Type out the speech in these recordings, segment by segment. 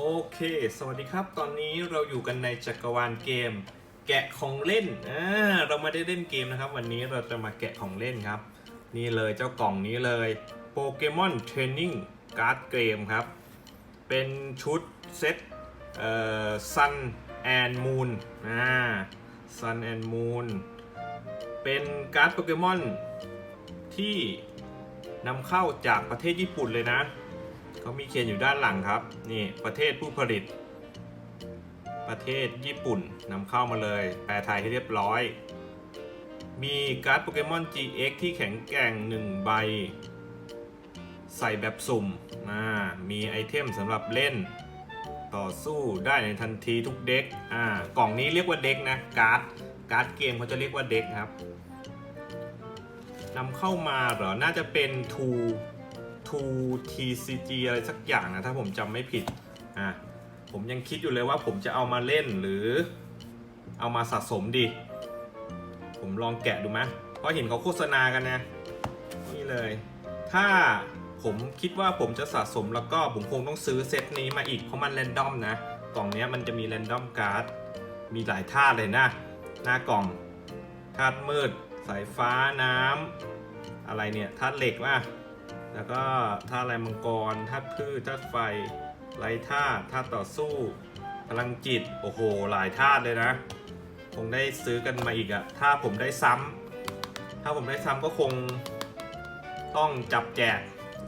โอเค สวัสดีครับ ตอนนี้เราอยู่กันในจักรวาลเกม แกะของเล่นอ่าเราไม่ได้เล่นเกมนะครับ วันนี้เราจะมาแกะของเล่นครับ นี่เลยเจ้ากล่องนี้เลยโปเกมอนเทรนนิ่งการ์ดเกมครับ เป็นชุดเซตเอ่อ Sun and Moon อ่า Sun and Moon เป็นการ์ดโปเกมอนที่นำเข้าจากประเทศญี่ปุ่นเลยนะ เขามีเขียนอยู่ด้านหลังครับ นี่ประเทศผู้ผลิต ประเทศญี่ปุ่นนำเข้ามาเลย แปลไทยให้เรียบร้อย มีการ์ดโปเกมอน GX ที่แข็งแกร่ง 1 ใบ ใส่แบบสุ่มอ่ามีไอเทมสำหรับเล่นต่อสู้ได้ในทันทีทุกเด็กอ่ากล่องนี้เรียกว่าเด็กนะ การ์ด การ์ดเกมเขาจะเรียกว่าเด็กครับนำเข้ามาเหรอ น่าจะเป็น2 2 TCG อะไรสักอย่างนะ ถ้าผมจำไม่ผิด อะ ผมยังคิดอยู่เลยว่าผมจะเอามาเล่นหรือเอามาสะสมดี ผมลองแกะดูไหมเพราะเห็นเขาโฆษณากันนะ นี่เลย ถ้าผมคิดว่าผมจะสะสมแล้วก็ผมคงต้องซื้อเซตนี้มาอีก เพราะมันแรนดอมนะ กล่องนี้มันจะมีแรนดอมการ์ด มีหลายธาตุเลยนะ หน้ากล่องธาตุมืด สายฟ้าน้ำอะไรเนี่ยธาตุเหล็กว่ะ แล้วก็ธาตุอะไรมังกรธาตุพืชธาตุไฟไรธาตุธาตุต่อสู้ พลังจิต โอ้โห หลายธาตุเลยนะ คงได้ซื้อกันมาอีกอะถ้าผมได้ซ้ำถ้าผมได้ซ้ำก็คงต้องจับแจก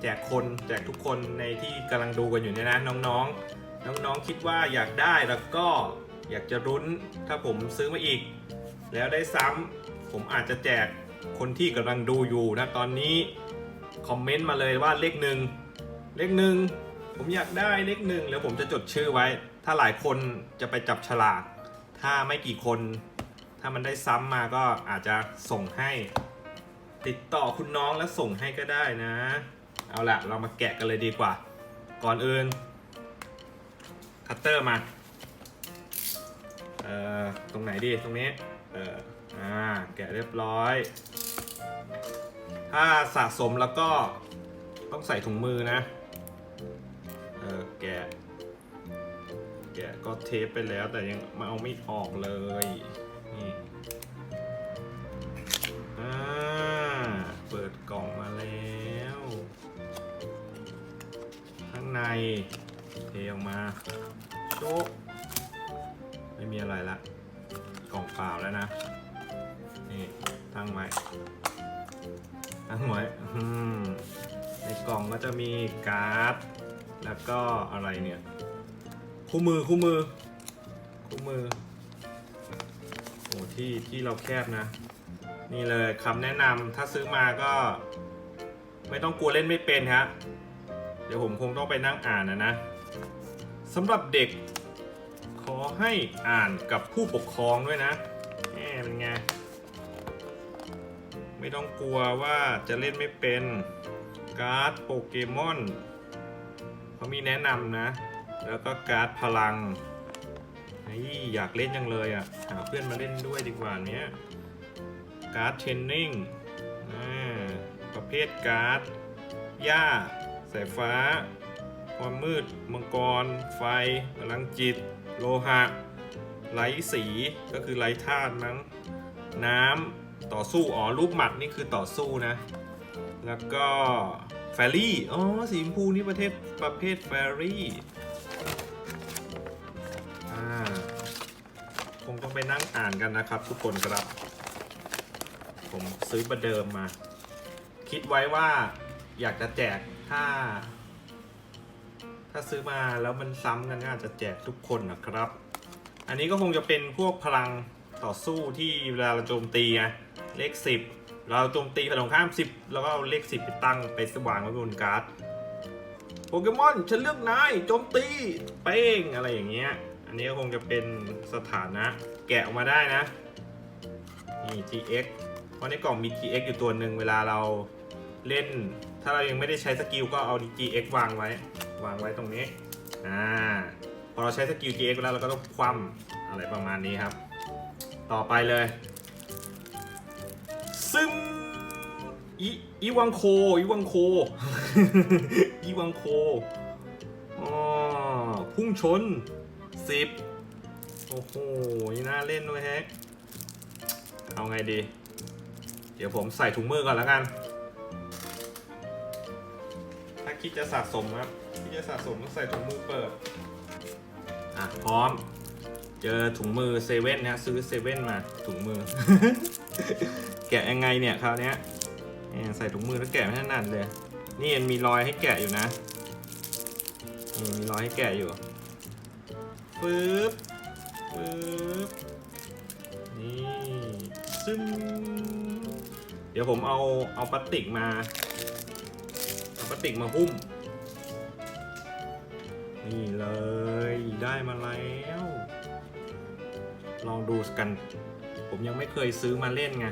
แจกคนแจกทุกคนในที่กำลังดูกันอยู่เนี่ยนะน้องๆ น้องๆคิดว่าอยากได้แล้วก็อยากจะรุ้นถ้าผมซื้อมาอีก แล้วได้ซ้ำผมอาจจะแจกคนที่กำลังดูอยู่นะตอนนี้ คอมเมนต์มาเลยว่าเลขหนึ่งเลขหนึ่งผมอยากได้เลขหนึ่งแล้วผมจะจดชื่อไว้ ถ้าหลายคนจะไปจับฉลาก ถ้าไม่กี่คน ถ้ามันได้ซ้ำมาก็อาจจะส่งให้ ติดต่อคุณน้องแล้วส่งให้ก็ได้นะ เอาละเรามาแกะกันเลยดีกว่า ก่อนอื่นคัตเตอร์มาเอ่อตรงไหนดีตรงนี้เอ่ออ่าแกะเรียบร้อย ถ้าสะสมแล้วก็ต้องใส่ถุงมือนะ เออแกะ แกะก็เทปไปแล้วแต่ยังมาเอาไม่ออกเลย นี่อ่าเปิดกล่องมาแล้ว ข้างในเทออกมาโจ๊กไม่มีอะไรละ กล่องเปล่าแล้วนะ นี่ ตั้งไว้ ตั้งไว้อืมในกล่องก็จะมีการ์ด แล้วก็อะไรเนี่ย คู่มือคู่มือ คู่มือ โอ้ที่ที่เราแคบนะ นี่เลยคำแนะนำถ้าซื้อมาก็ ไม่ต้องกลัวเล่นไม่เป็นฮะ เดี๋ยวผมคงต้องไปนั่งอ่านนะนะสำหรับเด็กขอให้อ่านกับผู้ปกครองด้วยนะแหมเป็นไง ไม่ต้องกลัวว่าจะเล่นไม่เป็นการ์ดโปเกมอนเขามีแนะนำนะ แล้วก็การ์ดพลังเฮ้ยอยากเล่นจังเลยอะ หาเพื่อนมาเล่นด้วยดีกว่าเนี้ยการ์ดเทรนนิ่งประเภทการ์ดหญ้า สายฟ้า ความมืด มังกร ไฟ พลังจิต โลหะ ไร้สี ก็คือไร้ธาตุมั้ง น้ำ ต่อสู้ อ๋อ ลูกหมัดนี่คือต่อสู้นะ แล้วก็แฟรี่ อ๋อ สีชมพูนี่ประเทศประเภทแฟรี่อ่าคงต้องไปนั่งอ่านกันนะครับ ทุกคนครับ ผมซื้อประเดิมมา คิดไว้ว่าอยากจะแจกถ้า ถ้าซื้อมาแล้วมันซ้ำกันก็อาจจะแจกทุกคนนะครับ อันนี้ก็คงจะเป็นพวกพลังต่อสู้ที่เวลาเราโจมตีไง เลข 10 เราโจมตีฝั่งตรงข้าม 10 แล้วก็เอาเลข 10 ไปตั้งไปสว่างไว้บนการ์ดโปเกมอนฉันเลือกนายโจมตีเป้งอะไรอย่างเงี้ย อันนี้ก็คงจะเป็นสถานะ แกะออกมาได้นะนี่ GX เพราะในกล่องมี GX อยู่ตัวหนึ่งเวลาเราเล่น ถ้าเรายังไม่ได้ใช้สกิลก็เอา GX วางไว้ วางไว้ตรงนี้อ่าพอเราใช้สกิล GX แล้วเราก็ต้องคว่ำอะไรประมาณนี้ครับ ต่อไปเลย ซึมอีอีวังโคอีวังโคอีวังโคอ๋อพุ่งชนสิบโอ้โหน่าเล่นด้วยแฮะเอาไงดี เดี๋ยวผมใส่ถุงมือก่อนแล้วกัน ถ้าคิดจะสะสมครับคิดจะสะสมต้องใส่ถุงมือเปิด อะ พร้อม เจอถุงมือเซเว่นนะซื้อเซเว่นมาถุงมือ แกะยังไงเนี่ยคราวนี้ใส่ถุงมือแล้วแกะไม่ถนัดเลย นี่มันมีรอยให้แกะอยู่นะนี่มีรอยให้แกะอยู่ปึ๊บปึ๊บนี่ซึมเดี๋ยวผมเอาเอาพลาสติกมาเอาพลาสติกมาหุ้ม นี่เลยได้มาแล้วลองดูกัน ผมยังไม่เคยซื้อมาเล่นไง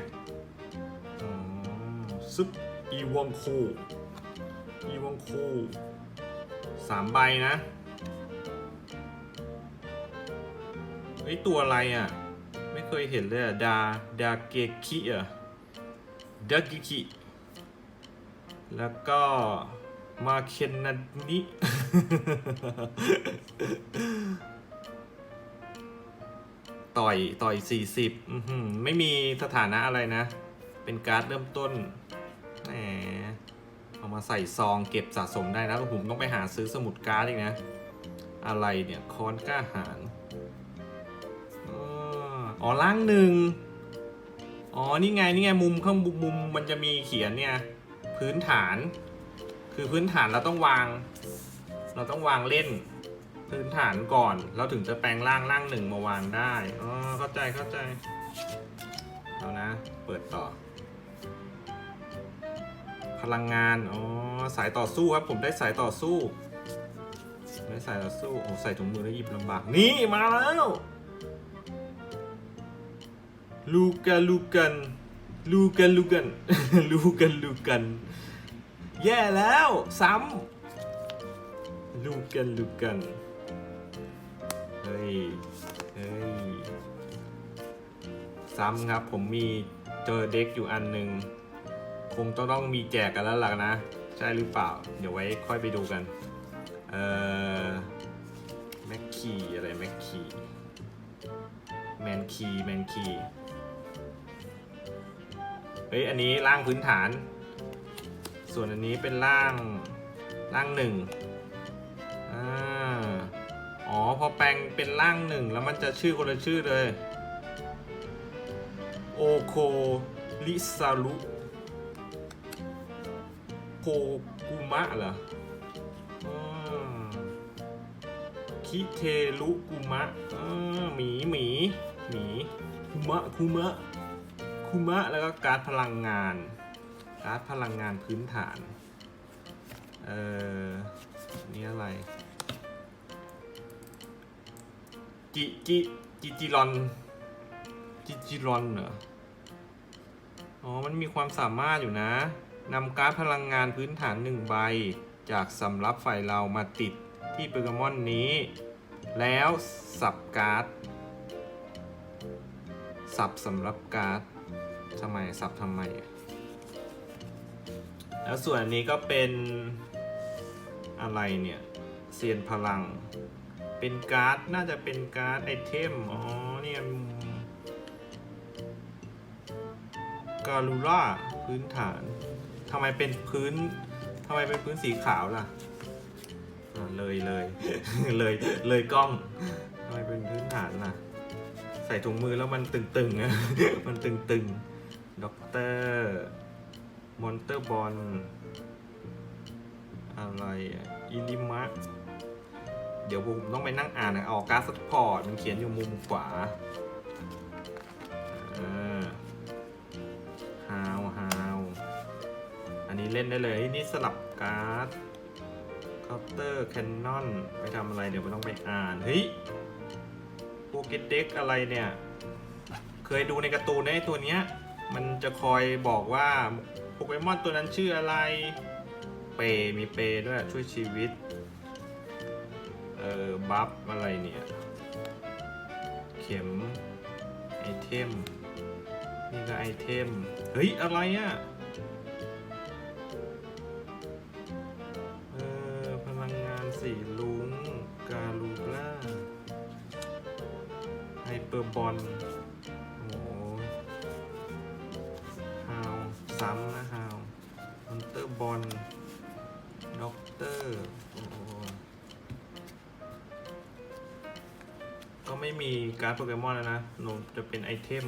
อีวองคูอีวองคูสามใบนะเฮ้ยตัวอะไรอะ ไม่เคยเห็นเลยอะ ดา ดาเกคิอะ ดาเกคิ แล้วก็มาเคนนันนิต่อย ต่อย 40 ไม่มีสถานะอะไรนะ เป็นการ์ดเริ่มต้น แหมเอามาใส่ซองเก็บสะสมได้นะผมต้องไปหาซื้อสมุดการ์ดอีกนะ อะไรเนี่ยคอนกล้าหารอ๋อล่างหนึ่งอ๋อ นี่ไง นี่ไง มุมข้างบนมุมมันจะมีเขียนเนี่ย พื้นฐาน คือพื้นฐานเราต้องวาง เราต้องวางเล่น พื้นฐานก่อนแล้วถึงจะแปลงร่างร่างหนึ่งมาวางได้ อ๋อ เข้าใจเข้าใจ เอานะ เปิดต่อ พลังงาน อ๋อ สายต่อสู้ครับ ผมได้สายต่อสู้ได้สายต่อสู้ โอ้ ใส่ถุงมือแล้วหยิบลำบาก นี่ มาแล้ว ลูกันลูกัน ลูกัน ลูกัน ลูกัน ลูกัน แย่แล้ว ซ้ำ ลูกัน ลูกัน เฮ้ย เฮ้ย ซ้ำครับ ผมมีเจอเด็กอยู่อันหนึ่ง งต้องต้องมีแจกกันแล้วล่ะนะ ใช่หรือเปล่า เดี๋ยวไว้ค่อยไปดูกัน เอ่อแม็กคีอะไรแม็กคีแมนคีแมนคีเฮ้ยอันนี้ร่างพื้นฐาน ส่วนอันนี้เป็นร่างร่างหนึ่งอ๋อพอแปลงเป็นร่างหนึ่งแล้วมันจะชื่อคนละชื่อเลย โอโคลิซารุ โคกุมะเหรอคิเทรุกุมะหมีหมีหมีคุมะคุมะคุมะแล้วก็การ์ดพลังงาน การ์ดพลังงานพื้นฐาน เอ่อ นี่อะไร จิจิจิจิรอน จิจิรอนเหรอ อ๋อ มันมีความสามารถอยู่นะ นำการ์ดพลังงานพื้นฐานหนึ่งใบ จากสำรับฝ่ายเรามาติดที่โปเกมอนนี้ แล้วสับการ์ด สับสำรับการ์ดทำไมสับทำไมอะแล้วส่วนนนี้ก็เป็นอะไรเนี่ยเซียนพลัง เป็นการ์ด น่าจะเป็นการ์ดไอเทม อ๋อเนี่ยการูล่าพื้นฐาน ทำไมเป็นพื้นทำไมเป็นพื้นสีขาวล่ะเลยเลยเลยเลยกล้องทำไมเป็นพื้นฐานล่ะ ใส่ถุงมือแล้วมันตึงๆอะมันตึงๆด็อกเตอร์มอนเตอร์บอลอะไรอะอิลิมะเดี๋ยวผมต้องไปนั่งอ่านนะออกการ์ดสปอร์ตมันเขียนอยู่มุมขวาฮ นี้เล่นได้เลยนี่สลับการ์ดคาน์เตอร์แคนนอนไปทำอะไรเดี๋ยวไม่ต้องไปอ่านเฮ้ยโปเกตเด็กอะไรเนี่ย เคยดูในการ์ตูนไอ้ตัวเนี้ย มันจะคอยบอกว่าโปเกมอนตัวนั้นชื่ออะไร เปย์มีเปย์ด้วยช่วยชีวิต เออบัฟอะไรเนี่ย เข็ม ไอเทม นี่ก็ไอเทม เฮ้ย อะไรอะ่ะีลุงกาลูล่าไฮเปอร์บอลโอ้ยฮาวซ้ำนะฮาวมอนเตอร์บอลด็อกเตอร์ก็ไม่มีการ์ดโปเกมอนแล้วนะหนูจะเป็นไอเทม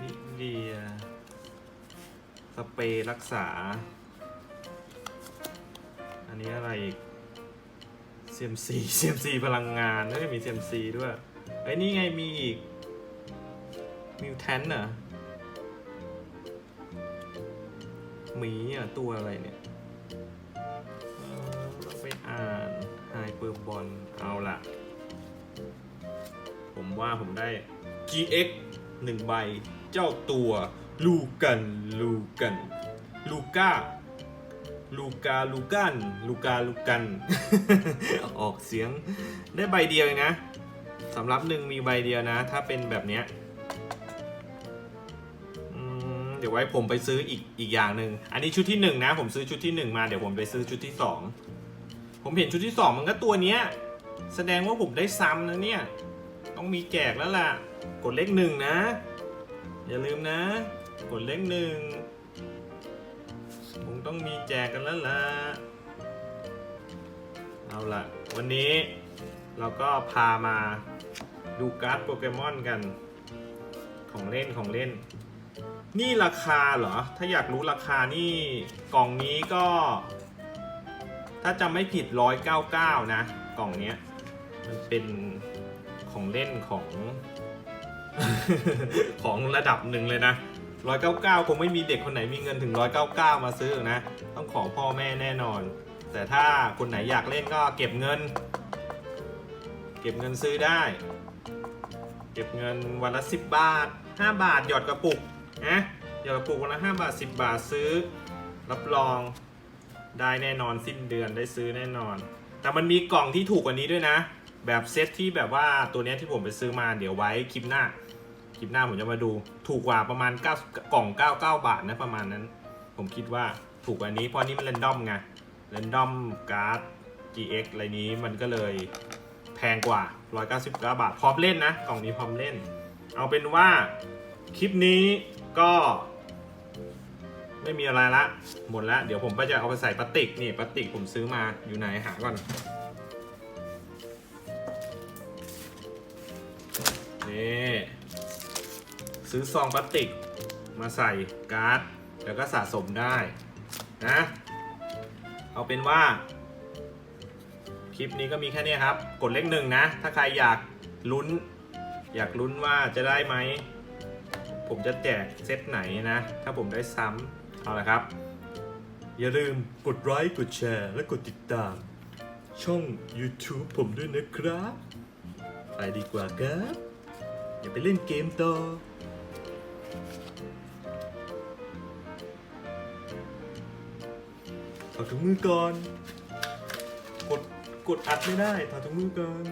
นิเดีย สเปรย์รักษา อันนี้อะไรอีก CMC CMC พลังงานแล้วก็มี CMC ด้วยไอ้ยนี่ไงมีอีกมิวแทนเหรอหมีอะตัวอะไรเนี่ยเอ่อต้องไปอ่านไฮเปอร์บอลเอาล่ะผมว่าผมได้ GX หนึ่งใบ เจ้าตัวลูกันลูกันลูก้าลูกาลูกันลูกาลูกัน เสียงได้ใบเดียวเองนะสำหรับหนึ่งมีใบเดียวนะ ถ้าเป็นแบบเนี้ยเดี๋ยวไว้ผมไปซื้ออีกอีกอย่างหนึ่งอันนี้ชุดที่หนึ่งนะ ผมซื้อชุดที่หนึ่งมาเดี๋ยวผมไปซื้อชุดที่สองผมเห็นชุดที่สองมันก็ตัวเนี้ยแสดงว่าผมได้ซ้ำนะเนี่ยต้องมีแจกแล้วล่ะ กดเลขหนึ่งนะ อย่าลืมนะ กดเลขหนึ่งคงต้องมีแจกกันแล้วล่ะ เอาล่ะวันนี้เราก็พามาดูการ์ดโปเกมอนกันของเล่นของเล่น นี่ราคาเหรอ ถ้าอยากรู้ราคานี่กล่องนี้ก็ ถ้าจำไม่ผิด 199 นะ กล่องเนี้ย มันเป็นของเล่นของ ของระดับหนึ่งเลยนะ 199 คงไม่มีเด็กคนไหนมีเงินถึง 199 มาซื้อนะ ต้องขอพ่อแม่แน่นอน แต่ถ้าคนไหนอยากเล่นก็เก็บเงิน เก็บเงินซื้อได้ เก็บเงินวันละ 10 บาท 5 บาทหยอดกระปุกนะหยอดกระปุกวันละ 5 บาท 10 บาทซื้อ รับรองได้แน่นอนสิ้นเดือนได้ซื้อแน่นอน แต่มันมีกล่องที่ถูกกว่านี้ด้วยนะ แบบเซตที่แบบว่าตัวนี้ที่ผมไปซื้อมาเดี๋ยวไว้คลิปหน้าคลิปหน้าผมจะมาดูถูกกว่าประมาณ 9 กล่อง 99 บาทนะประมาณนั้น ผมคิดว่าถูกกว่านี้เพราะนี่มันเรนดอมไง เรนดอมการ์ด GX อะไรนี้มันก็เลยแพงกว่า 199 บาท พร้อมเล่นนะ กล่องนี้พร้อมเล่น เอาเป็นว่าคลิปนี้ก็ ไม่มีอะไรละ หมดแล้ว เดี๋ยวผมก็จะเอาไปใส่พลาสติก นี่พลาสติกผมซื้อมาอยู่ไหนหาก่อน นี่ซื้อซองพลาสติกมาใส่การ์ด แล้วก็สะสมได้นะ เอาเป็นว่า คลิปนี้ก็มีแค่นี้ครับ กดเลขหนึ่งนะ ถ้าใครอยากลุ้น อยากลุ้นว่าจะได้ไหม ผมจะแจกเซตไหนนะ ถ้าผมได้ซ้ำเอาละครับ อย่าลืมกดไลค์กดแชร์ และกดติดตาม ช่อง YouTube ผมด้วยนะครับ ไปดีกว่าครับ อย่าไปเล่นเกมต่อ ถอดถุงมือก่อน กด กดอัดไม่ได้ ถอดถุงมือก่อน